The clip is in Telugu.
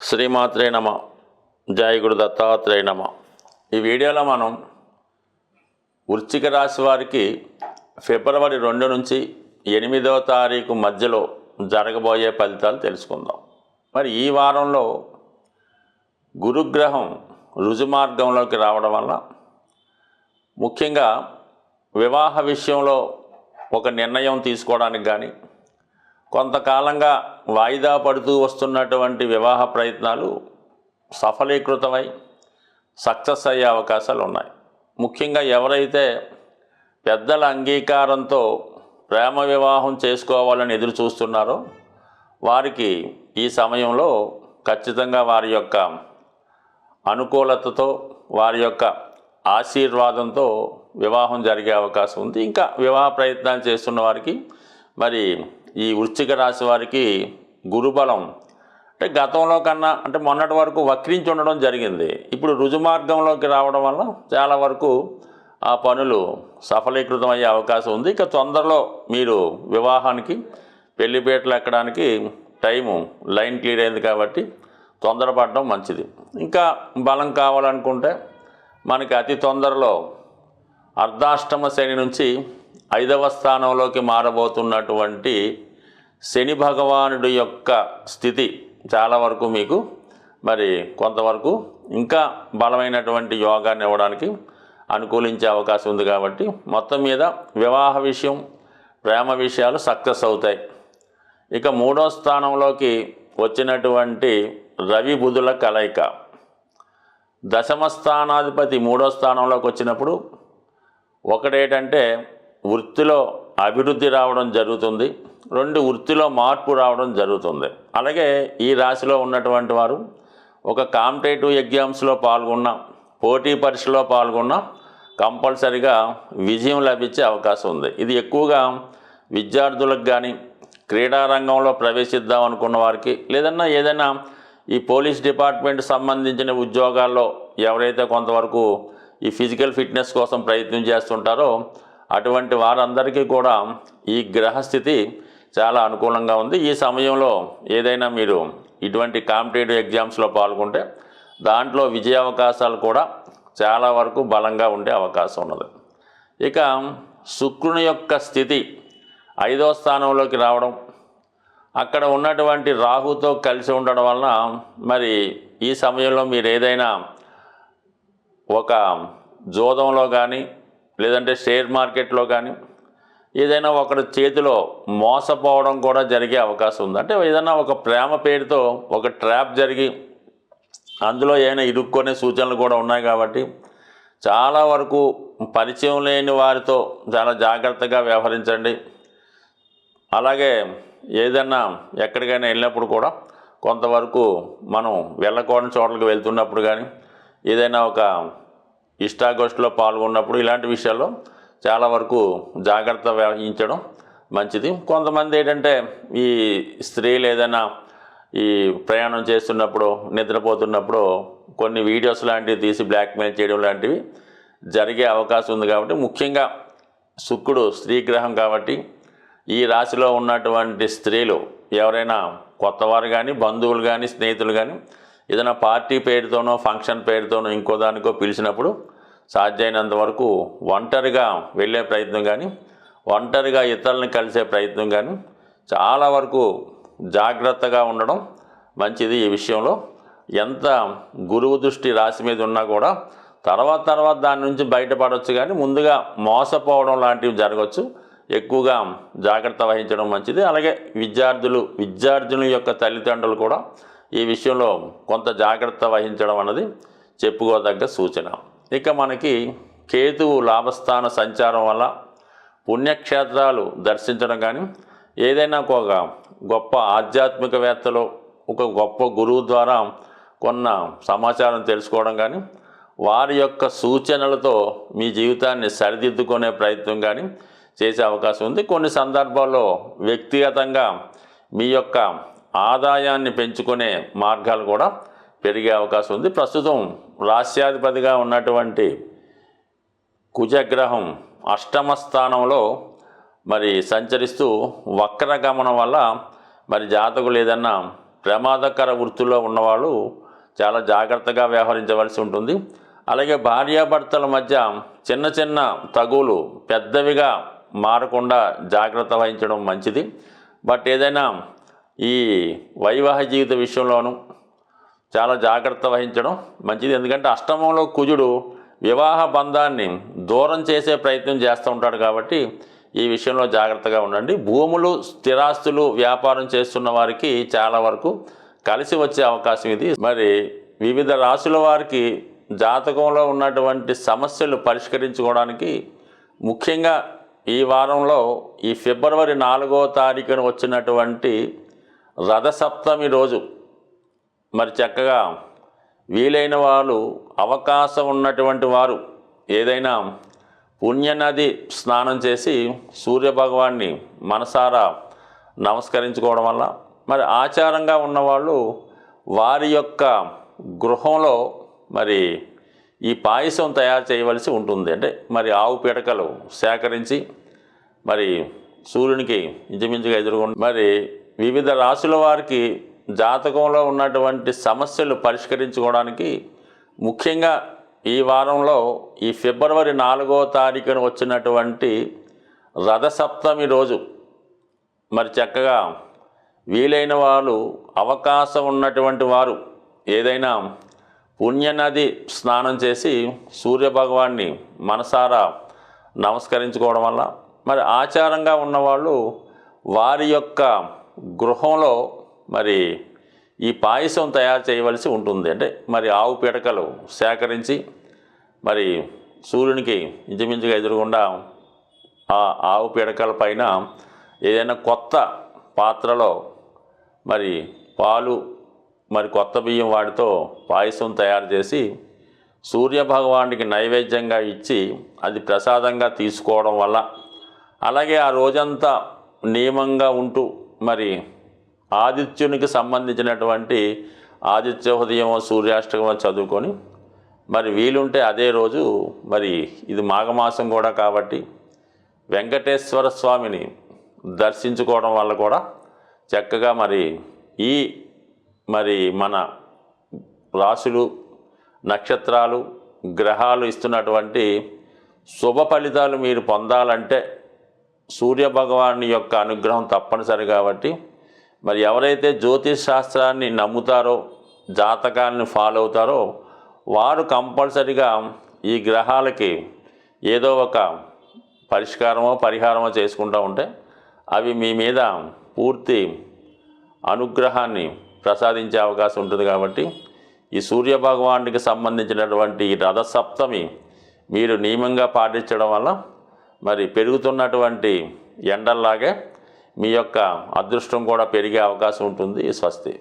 శ్రీమాత్రే నమ జాయగుడు దత్తాత్రేయ నమ. ఈ వీడియోలో మనం వృశ్చిక రాశి వారికి ఫిబ్రవరి రెండు నుంచి ఎనిమిదవ తారీఖు మధ్యలో జరగబోయే ఫలితాలు తెలుసుకుందాం. మరి ఈ వారంలో గురుగ్రహం రుజుమార్గంలోకి రావడం వల్ల ముఖ్యంగా వివాహ విషయంలో ఒక నిర్ణయం తీసుకోవడానికి కానీ కొంతకాలంగా వాయిదా పడుతూ వస్తున్నటువంటి వివాహ ప్రయత్నాలు సఫలీకృతమై సక్సెస్ అయ్యే అవకాశాలు ఉన్నాయి. ముఖ్యంగా ఎవరైతే పెద్దల అంగీకారంతో ప్రేమ వివాహం చేసుకోవాలని ఎదురు చూస్తున్నారో వారికి ఈ సమయంలో ఖచ్చితంగా వారి యొక్క అనుకూలతతో వారి యొక్క ఆశీర్వాదంతో వివాహం జరిగే అవకాశం ఉంది. ఇంకా వివాహ ప్రయత్నాలు చేస్తున్న వారికి మరి ఈ వృశ్చిక రాశి వారికి గురుబలం. అంటే గతంలో కన్నా అంటే మొన్నటి వరకు వక్రించి ఉండడం జరిగింది. ఇప్పుడు రుజుమార్గంలోకి రావడం వల్ల చాలా వరకు ఆ పనులు సఫలీకృతం అయ్యే అవకాశం ఉంది. ఇక తొందరలో మీరు వివాహానికి పెళ్ళిపేటలు ఎక్కడానికి టైము లైన్ క్లియర్ అయింది కాబట్టి తొందరపడడం మంచిది. ఇంకా బలం కావాలనుకుంటే మనకి అతి తొందరలో అర్ధాష్టమ శని నుంచి ఐదవ స్థానంలోకి మారబోతున్నటువంటి శని భగవానుడి యొక్క స్థితి చాలా వరకు మీకు మరి కొంతవరకు ఇంకా బలమైనటువంటి యోగాన్ని ఇవ్వడానికి అనుకూలించే అవకాశం ఉంది కాబట్టి మొత్తం మీద వివాహ విషయం ప్రేమ విషయాలు సక్సెస్ అవుతాయి. ఇక మూడో స్థానంలోకి వచ్చినటువంటి రవి బుధుల కలయిక. దశమ స్థానాధిపతి మూడో స్థానంలోకి వచ్చినప్పుడు ఒకటేటంటే వృత్తిలో అభివృద్ధి రావడం జరుగుతుంది. రెండు వృత్తిలో మార్పు రావడం జరుగుతుంది. అలాగే ఈ రాశిలో ఉన్నటువంటి వారు ఒక కాంపిటేటివ్ ఎగ్జామ్స్లో పాల్గొన్న పోటీ పరీక్షలో పాల్గొన్న కంపల్సరిగా విజయం లభించే అవకాశం ఉంది. ఇది ఎక్కువగా విద్యార్థులకు కానీ క్రీడారంగంలో ప్రవేశిద్దాం అనుకున్న వారికి లేదన్నా ఏదైనా ఈ పోలీస్ డిపార్ట్మెంట్ సంబంధించిన ఉద్యోగాల్లో ఎవరైతే కొంతవరకు ఈ ఫిజికల్ ఫిట్నెస్ కోసం ప్రయత్నం చేస్తుంటారో అటువంటి వారందరికీ కూడా ఈ గ్రహస్థితి చాలా అనుకూలంగా ఉంది. ఈ సమయంలో ఏదైనా మీరు ఇటువంటి కాంపిటేటివ్ ఎగ్జామ్స్లో పాల్గొంటే దాంట్లో విజయ అవకాశాలు కూడా చాలా వరకు బలంగా ఉండే అవకాశం ఉన్నది. ఇక శుక్రుని యొక్క స్థితి ఐదో స్థానంలోకి రావడం అక్కడ ఉన్నటువంటి రాహుతో కలిసి ఉండడం వలన మరి ఈ సమయంలో మీరు ఏదైనా ఒక జోదంలో కానీ లేదంటే షేర్ మార్కెట్లో కానీ ఏదైనా ఒకరి చేతిలో మోసపోవడం కూడా జరిగే అవకాశం ఉంది. అంటే ఏదైనా ఒక ప్రేమ పేరుతో ఒక ట్రాప్ జరిగి అందులో ఏమైనా ఇరుక్కునే సూచనలు కూడా ఉన్నాయి కాబట్టి చాలా వరకు పరిచయం లేని వారితో చాలా జాగ్రత్తగా వ్యవహరించండి. అలాగే ఏదన్నా ఎక్కడికైనా వెళ్ళినప్పుడు కూడా కొంతవరకు మనం వెళ్ళకూడని చోట్లకు వెళ్తున్నప్పుడు కానీ ఏదైనా ఒక ఇష్టాగోష్ఠిలో పాల్గొన్నప్పుడు ఇలాంటి విషయాల్లో చాలా వరకు జాగ్రత్త వహించడం మంచిది. కొంతమంది ఏంటంటే ఈ స్త్రీలు ఏదైనా ఈ ప్రయాణం చేస్తున్నప్పుడు నిద్రపోతున్నప్పుడు కొన్ని వీడియోస్ లాంటివి తీసి బ్లాక్మెయిల్ చేయడం లాంటివి జరిగే అవకాశం ఉంది కాబట్టి ముఖ్యంగా శుక్రుడు స్త్రీగ్రహం కాబట్టి ఈ రాశిలో ఉన్నటువంటి స్త్రీలు ఎవరైనా కొత్తవారు కానీ బంధువులు కానీ స్నేహితులు కానీ ఏదైనా పార్టీ పేరుతోనో ఫంక్షన్ పేరుతోనో ఇంకో దానికో పిలిచినప్పుడు సాధ్యమైనంత వరకు ఒంటరిగా వెళ్ళే ప్రయత్నం కానీ ఒంటరిగా ఇతరులను కలిసే ప్రయత్నం కానీ చాలా వరకు జాగ్రత్తగా ఉండడం మంచిది ఈ విషయంలో. ఎంత గురువు దృష్టి రాశి మీద ఉన్నా కూడా తర్వాత తర్వాత దాని నుంచి బయటపడవచ్చు కానీ ముందుగా మోసపోవడం లాంటివి జరగవచ్చు ఎక్కువగా జాగ్రత్త వహించడం మంచిది. అలాగే విద్యార్థులు విద్యార్థుల యొక్క తల్లిదండ్రులు కూడా ఈ విషయంలో కొంత జాగ్రత్త వహించడం అన్నది చెప్పుకోదగ్గ సూచన. ఇక మనకి కేతువు లాభస్థాన సంచారం వల్ల పుణ్యక్షేత్రాలు దర్శించడం కానీ ఏదైనా ఒక గొప్ప ఆధ్యాత్మికవేత్తలో ఒక గొప్ప గురువు ద్వారా కొన్న సమాచారం తెలుసుకోవడం కానీ వారి యొక్క సూచనలతో మీ జీవితాన్ని సరిదిద్దుకునే ప్రయత్నం కానీ చేసే అవకాశం ఉంది. కొన్ని సందర్భాల్లో వ్యక్తిగతంగా మీ యొక్క ఆదాయాన్ని పెంచుకునే మార్గాలు కూడా పెరిగే అవకాశం ఉంది. ప్రస్తుతం రాష్ట్రాధిపతిగా ఉన్నటువంటి కుజగ్రహం అష్టమ స్థానంలో మరి సంచరిస్తూ వక్ర గమనం వల్ల మరి జాతకులు ఏదన్నా ప్రమాదకర వృత్తిలో ఉన్నవాళ్ళు చాలా జాగ్రత్తగా వ్యవహరించవలసి ఉంటుంది. అలాగే భార్యాభర్తల మధ్య చిన్న చిన్న తగులు పెద్దవిగా మారకుండా జాగ్రత్త వహించడం మంచిది. బట్ ఏదైనా ఈ వైవాహిక జీవిత విషయంలోనూ చాలా జాగ్రత్త వహించడం మంచిది. ఎందుకంటే అష్టమంలో కుజుడు వివాహ బంధాన్ని దూరం చేసే ప్రయత్నం చేస్తూ ఉంటాడు కాబట్టి ఈ విషయంలో జాగ్రత్తగా ఉండండి. భూములు స్థిరాస్తులు వ్యాపారం చేస్తున్న వారికి చాలా వరకు కలిసి వచ్చే అవకాశం ఇది. మరి వివిధ రాశుల వారికి జాతకంలో ఉన్నటువంటి సమస్యలు పరిష్కరించుకోవడానికి ముఖ్యంగా ఈ వారంలో ఈ ఫిబ్రవరి నాలుగో తారీఖున వచ్చినటువంటి రథసప్తమి రోజు. మరి చక్కగా వీలైన వాళ్ళు అవకాశం ఉన్నటువంటి వారు ఏదైనా పుణ్యనది స్నానం చేసి సూర్యభగవాన్ని మనసారా నమస్కరించుకోవడం వల్ల మరి ఆచారంగా ఉన్నవాళ్ళు వారి యొక్క గృహంలో మరి ఈ పాయసం తయారు చేయవలసి ఉంటుంది. అంటే మరి ఆవు పిడకలు సేకరించి మరి సూర్యునికి ఇంచుమించుగా ఎదుర్కొని మరి వివిధ రాశుల వారికి జాతకంలో ఉన్నటువంటి సమస్యలు పరిష్కరించుకోవడానికి ముఖ్యంగా ఈ వారంలో ఈ ఫిబ్రవరి నాలుగో తారీఖున వచ్చినటువంటి రథసప్తమి రోజు మరి చక్కగా వీలైన వాళ్ళు అవకాశం ఉన్నటువంటి వారు ఏదైనా పుణ్యనది స్నానం చేసి సూర్యభగవాన్ని మనసారా నమస్కరించుకోవడం వల్ల మరి ఆచారంగా ఉన్నవాళ్ళు వారి యొక్క గృహంలో మరి ఈ పాయసం తయారు చేయవలసి ఉంటుంది. అంటే మరి ఆవు పిడకలు సేకరించి మరి సూర్యునికి ఇంచుమించుగా ఎదురుగుండా ఆ ఆవు పిడకల పైన ఏదైనా కొత్త పాత్రలో మరి పాలు మరి కొత్త బియ్యం వాటితో పాయసం తయారు చేసి సూర్యభగవానికి నైవేద్యంగా ఇచ్చి అది ప్రసాదంగా తీసుకోవడం వల్ల అలాగే ఆ రోజంతా నియమంగా ఉంటూ మరి ఆదిత్యునికి సంబంధించినటువంటి ఆదిత్య హృదయం సూర్యాష్టకం చదువుకొని మరి వీలుంటే అదే రోజు మరి ఇది మాఘమాసం కూడా కాబట్టి వెంకటేశ్వర స్వామిని దర్శించుకోవడం వల్ల కూడా చక్కగా మరి ఈ మరి మన రాశులు నక్షత్రాలు గ్రహాలు ఇస్తున్నటువంటి శుభ ఫలితాలు మీరు పొందాలంటే సూర్యభగవాన్ యొక్క అనుగ్రహం తప్పనిసరి కాబట్టి మరి ఎవరైతే జ్యోతిష్ శాస్త్రాన్ని నమ్ముతారో జాతకాన్ని ఫాలో అవుతారో వారు కంపల్సరిగా ఈ గ్రహాలకి ఏదో ఒక పరిష్కారమో పరిహారమో చేసుకుంటూ ఉంటే అవి మీ మీద పూర్తి అనుగ్రహాన్ని ప్రసాదించే అవకాశం ఉంటుంది కాబట్టి ఈ సూర్యభగవానుడికి సంబంధించినటువంటి ఈ రథసప్తమి మీరు నియమంగా పాటించడం వల్ల మరి పెరుగుతున్నటువంటి ఎండల్లాగే మీ యొక్క అదృష్టం కూడా పెరిగే అవకాశం ఉంటుంది. స్వస్తి.